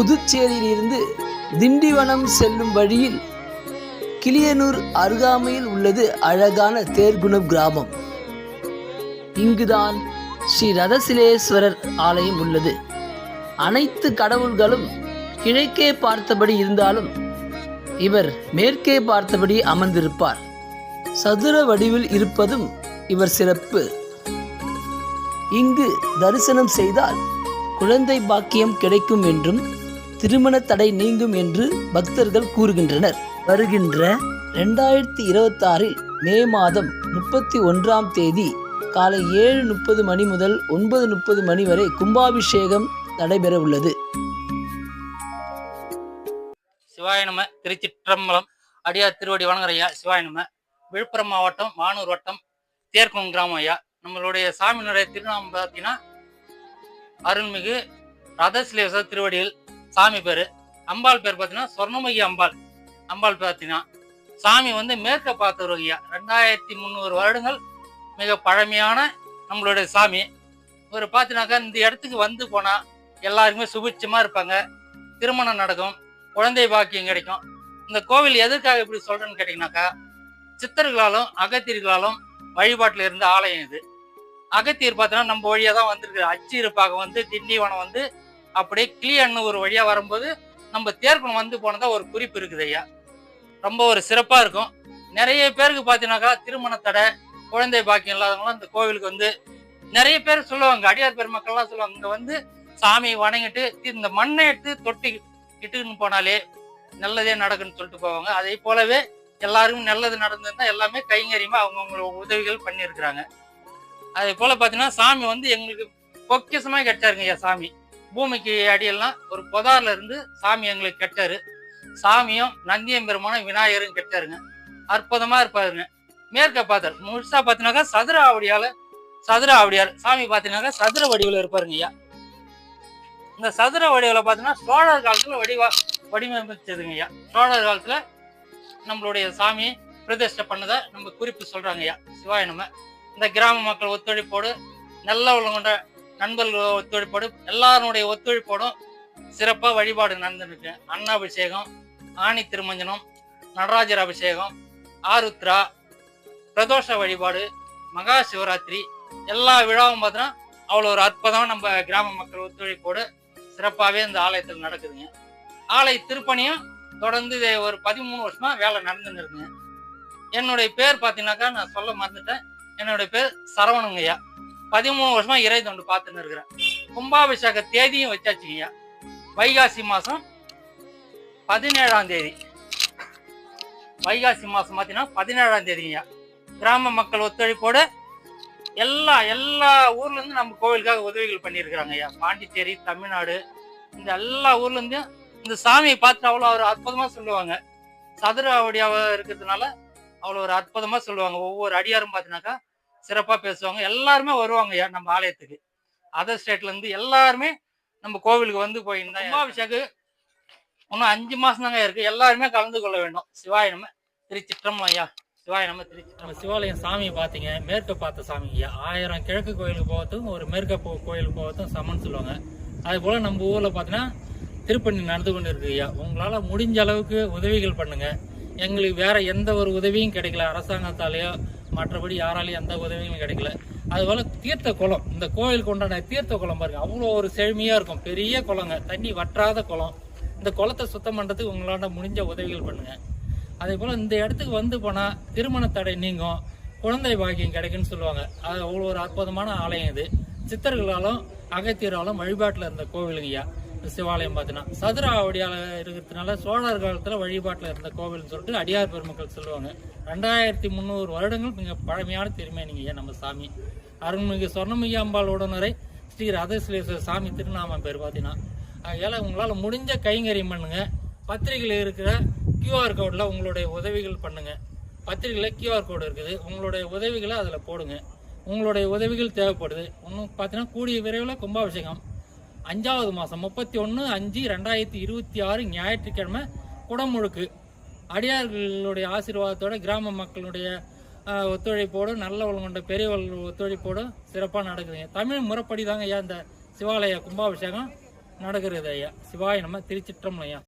புதுச்சேரியிலிருந்து திண்டிவனம் செல்லும் வழியில் கிளியனூர் அருகாமையில் உள்ளது அழகான தேர்குணம் கிராமம். இங்குதான் ஸ்ரீ ரதசிலேஸ்வரர் ஆலயம் உள்ளது. அனைத்து கடவுள்களும் கிழக்கே பார்த்தபடி இருந்தாலும் இவர் மேற்கே பார்த்தபடி அமர்ந்திருப்பார். சதுர வடிவில் இருப்பதும் இவர் சிறப்பு. இங்கு தரிசனம் செய்தால் குழந்தை பாக்கியம் கிடைக்கும் என்றும் திருமண தடை நீங்கும் என்று பக்தர்கள் கூறுகின்றனர். வருகின்ற ரெண்டாயிரத்தி இருபத்தாறில் மே மாதம் முப்பத்தி ஒன்றாம் தேதி காலை ஏழு முப்பது மணி முதல் ஒன்பது முப்பது மணி வரை கும்பாபிஷேகம் நடைபெற உள்ளது சிவாய நம. திருச்சிற்றம்பலம் அடியார் திருவடி வணங்குறையா சிவாய நம. விழுப்புரம் மாவட்டம் வானூர் வட்டம் தேர்க்குளம் கிராமம் ஐயா. நம்மளுடைய சாமியினுடைய திருநாமம் பார்த்தீங்கன்னா அருள்மிகு ரதசிலேச திருவடியில் சாமி பேர். அம்பாள் பேர் பார்த்தீங்கன்னா சொர்ணமகி அம்பாள். அம்பாள் பார்த்தீங்கன்னா சாமி வந்து மேற்க பார்த்தவர் ரெண்டாயிரத்தி முந்நூறு வருடங்கள் மிக பழமையான நம்மளுடைய சாமி. இவர் பார்த்தீங்கன்னாக்கா இந்த இடத்துக்கு வந்து போனால் எல்லாருக்குமே சுபிட்சமாக இருப்பாங்க. திருமணம் நடக்கும். குழந்தை பாக்கியம் கிடைக்கும். இந்த கோவில் எதற்காக இப்படி சொல்கிறேன்னு கேட்டிங்கனாக்கா சித்தர்களாலும் அகத்தியர்களாலும் வழிபாட்டில் இருந்த ஆலயம் இது. அகத்தியர் பார்த்தோன்னா நம்ம வழியாக தான் வந்திருக்கு அச்சிருப்பாக்கம் வந்து திண்டிவனம் வந்து அப்படியே கிளியன்னு ஒரு வழியாக வரும்போது நம்ம தேர்க்குளம் வந்து போனதா ஒரு குறிப்பு இருக்குது ஐயா. ரொம்ப ஒரு சிறப்பாக இருக்கும். நிறைய பேருக்கு பார்த்தீங்கன்னாக்கா திருமண தடை குழந்தை பாக்கியம் இல்லாதவங்களாம் இந்த கோவிலுக்கு வந்து நிறைய பேர் சொல்லுவாங்க. அடியார் பெருமக்கள்லாம் சொல்லுவாங்க. இங்க வந்து சாமியை வணங்கிட்டு இந்த மண்ணை எடுத்து தொட்டி இட்டுன்னு போனாலே நல்லதே நடக்குன்னு சொல்லிட்டு போவாங்க. அதே போலவே எல்லாருக்கும் நல்லது நடந்ததுன்னா எல்லாமே கைங்கரியமா அவங்கவுங்களோட உதவிகள் பண்ணியிருக்கிறாங்க. அதே போல பார்த்தீங்கன்னா சாமி வந்து எங்களுக்கு பொக்கிசமா கிடைச்சாருங்க ஐயா சாமி. பூமிக்கு அடியெல்லாம் ஒரு புதார்ல இருந்து சாமி எங்களுக்கு கெட்டாரு. சாமியும் நந்தியம் பெருமானும் விநாயகரும் கெட்டாருங்க. அற்புதமா இருப்பாருங்க. மேற்க பார்த்தார். முழுசா பார்த்தீங்கன்னாக்கா சதுர ஆவடியால சதுர ஆவடியால் சாமி பார்த்தீங்கன்னாக்கா சதுர வடிவில் இருப்பாருங்க ஐயா. இந்த சதுர வடிவில் பார்த்தீங்கன்னா சோழர் காலத்துல வடிவா வடிவமைச்சதுங்க ஐயா. சோழர் காலத்துல நம்மளுடைய சாமி பிரதிஷ்டை பண்ணதை நம்ம குறிப்பு சொல்றாங்க ஐயா. சிவாய நம்ம இந்த கிராம மக்கள் ஒத்துழைப்போடு நல்ல கொண்ட நண்பர்கள் ஒத்துழைப்போடு எல்லாருடைய ஒத்துழைப்போடும் சிறப்பாக வழிபாடு நடந்துருக்கு அன்னாபிஷேகம் ஆணி திருமஞ்சனம் நடராஜர் அபிஷேகம் ஆருத்ரா பிரதோஷ வழிபாடு மகா சிவராத்திரி எல்லா விழாவும் பார்த்தோன்னா அவ்வளோ ஒரு அற்புதம் நம்ம கிராம மக்கள் ஒத்துழைப்போடு சிறப்பாகவே இந்த ஆலயத்தில் நடக்குதுங்க. ஆலய திருப்பணியும் தொடர்ந்து இது ஒரு பதிமூணு வருஷமா வேலை நடந்துன்னு இருக்குங்க. என்னுடைய பேர் பார்த்தீங்கன்னாக்கா நான் சொல்ல மறந்துட்டேன். என்னுடைய பேர் சரவணங்கையா பதிமூணு வருஷமா இறை தொண்டு பார்த்துன்னு இருக்கிறேன். கும்பாபிஷேக தேதியும் வச்சாச்சுங்க வைகாசி மாதம் பதினேழாம் தேதி. வைகாசி மாதம் பார்த்தீங்கன்னா பதினேழாம் தேதிங்கய்யா கிராம மக்கள் ஒத்துழைப்போடு எல்லா எல்லா ஊர்லேருந்து நம்ம கோவிலுக்காக உதவிகள் பண்ணியிருக்கிறாங்க ஐயா. பாண்டிச்சேரி தமிழ்நாடு இந்த எல்லா ஊர்லேருந்தும் இந்த சாமியை பார்த்து அவ்வளோ ஒரு அற்புதமாக சொல்லுவாங்க. சதுர அவடியாக இருக்கிறதுனால அவ்வளோ ஒரு அற்புதமாக சொல்லுவாங்க. ஒவ்வொரு அடியாரும் பார்த்தீங்கன்னாக்கா சிறப்பாக பேசுவாங்க. எல்லாருமே வருவாங்க ஐயா நம்ம ஆலயத்துக்கு. அதர் ஸ்டேட்லேருந்து எல்லாருமே நம்ம கோவிலுக்கு வந்து போயிருந்தோம் கும்பாபிஷேக்கு இன்னும் அஞ்சு மாதம் தாங்க இருக்கு. எல்லாருமே கலந்து கொள்ள வேண்டும். சிவாய நம்ம திருச்சிற்றம்பலம் ஐயா. சிவாய நம்ம திருச்சி நம்ம சிவாலயம் சாமியை பார்த்தீங்க. மேற்கு பார்த்த சாமி ஐயா. ஆயிரம் கிழக்கு கோயிலுக்கு போகிறதுக்கும் ஒரு மேற்கு போ- கோயிலுக்கு போகிறதும் சமன் சொல்லுவாங்க. அது போல் நம்ம ஊரில் பார்த்தீங்கன்னா திருப்பணி நடந்து கொண்டு இருக்கு ஐயா. உங்களால் முடிஞ்ச அளவுக்கு உதவிகள் பண்ணுங்கள் எங்களுக்கு வேறு எந்த ஒரு உதவியும் கிடைக்கல. அரசாங்கத்தாலேயோ மற்றபடி யாராலையும் எந்த உதவியும் கிடைக்கல. அதுபோல் தீர்த்த குளம் இந்த கோயிலுக்கு உண்டான தீர்த்த குளம் பாருங்கள் அவ்வளோ ஒரு செழுமையாக இருக்கும். பெரிய குளங்க தண்ணி வற்றாத குளம். இந்த குளத்தை சுத்தம் பண்ணுறதுக்கு உங்களால் முடிஞ்ச உதவிகள் பண்ணுங்கள் அதே போல் இந்த இடத்துக்கு வந்து போனால் திருமண தடை நீங்கும் குழந்தை பாக்கியம் கிடைக்குன்னு சொல்லுவாங்க. அது அவ்வளோ ஒரு அற்புதமான ஆலயம் இது. சித்தர்களாலும் அகத்தியராலும் வழிபாட்டில் இருந்த கோவிலுங்கய்யா. சிவாலயம் பார்த்தீங்கன்னா சதுர ஆவடியால் இருக்கிறதுனால சோழர் காலத்தில் வழிபாட்டில் இருந்த கோவில்னு சொல்லிட்டு அடியார் பெருமக்கள் சொல்லுவாங்க. ரெண்டாயிரத்தி முந்நூறு வருடங்கள் மிக பழமையான திருமேனிங்கய்யா நம்ம சாமி. அருள்மிகு சொர்ணமிகு அம்பாள் உடனரை ஸ்ரீ ரதசிலேஸ்வரர் சாமி திருநாமம் பேர் பார்த்தீங்கன்னா அதனால் உங்களால் முடிஞ்ச கைங்கரியம் பண்ணுங்க. பத்திரிகையில் இருக்கிற கியூஆர் கோடில் உங்களுடைய உதவிகள் பண்ணுங்க. பத்திரிகையில் கியூஆர் கோடு இருக்குது. உங்களுடைய உதவிகளை அதில் போடுங்க. உங்களுடைய உதவிகள் தேவைப்படுது. இன்னும் பார்த்தீங்கன்னா கூடிய விரைவில் கும்பாபிஷேகம். அஞ்சாவது மாதம் முப்பத்தி ஒன்று அஞ்சு ரெண்டாயிரத்தி இருபத்தி ஆறு ஞாயிற்றுக்கிழமை குடமுழுக்கு. அடியார்களுடைய ஆசீர்வாதத்தோட கிராம மக்களுடைய ஆஹ், ஒத்துழைப்போடு நல்ல கொண்ட பெரியவர்கள் ஒத்துழைப்போடு சிறப்பாக நடக்குதுங்க. தமிழ் முறைப்படி தாங்க ஐயா இந்த சிவாலய கும்பாபிஷேகம் நடக்கிறது ஐயா. சிவாய நம்ம திருச்சிற்றம்பலம் ஐயா.